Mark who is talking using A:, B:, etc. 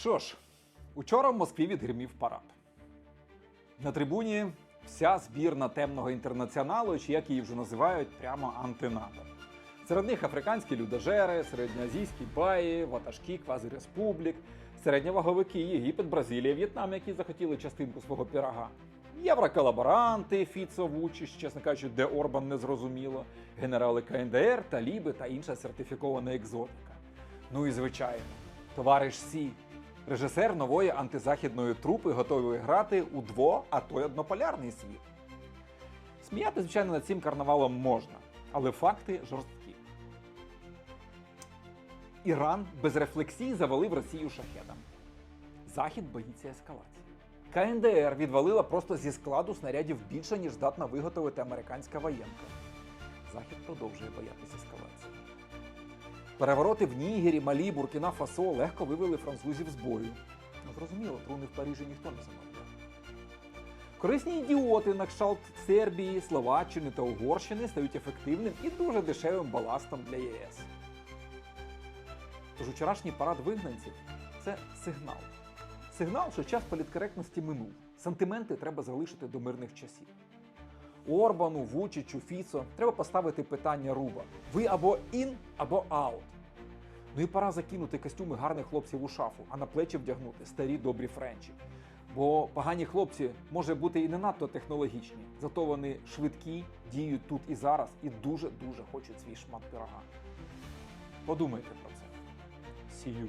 A: Що ж, учора в Москві відгримів парад. На трибуні вся збірна темного інтернаціоналу, чи як її вже називають, прямо антинато. Серед них африканські людожери, середньоазійські баї, ватажки квазиреспублік, середньоваговики Єгипет, Бразилія, В'єтнам, які захотіли частинку свого пірога. Євроколаборанти, Фіцо Вучич, чесно кажучи, де Орбан не зрозуміло, генерали КНДР, таліби та інша сертифікована екзотика. Ну і звичайно, товариш Сі, режисер нової антизахідної трупи, готовий грати у дво, а то й однополярний світ. Сміяти, звичайно, над цим карнавалом можна, але факти жорсткі. Іран без рефлексій завалив Росію шахедом. Захід боїться ескалації. КНДР відвалила просто зі складу снарядів більше, ніж здатна виготовити американська воєнка. Захід продовжує боятися ескалації. Перевороти в Нігері, Малі, Буркіна Фасо легко вивели французів з бою. Ну, зрозуміло, труни в Парижі ніхто не замовляв. Корисні ідіоти на кшталт Сербії, Словаччини та Угорщини стають ефективним і дуже дешевим баластом для ЄС. Тож вчорашній парад вигнанців це сигнал. Сигнал, що час політкоректності минув. Сантименти треба залишити до мирних часів. Орбану, Вучичу, Фіцо треба поставити питання руба. Ви або ін, або аут. Ну і пора закинути костюми гарних хлопців у шафу, а на плечі вдягнути старі добрі френчі. Бо погані хлопці може бути і не надто технологічні, зато вони швидкі, діють тут і зараз і дуже-дуже хочуть свій шмат пирога. Подумайте про це. See you.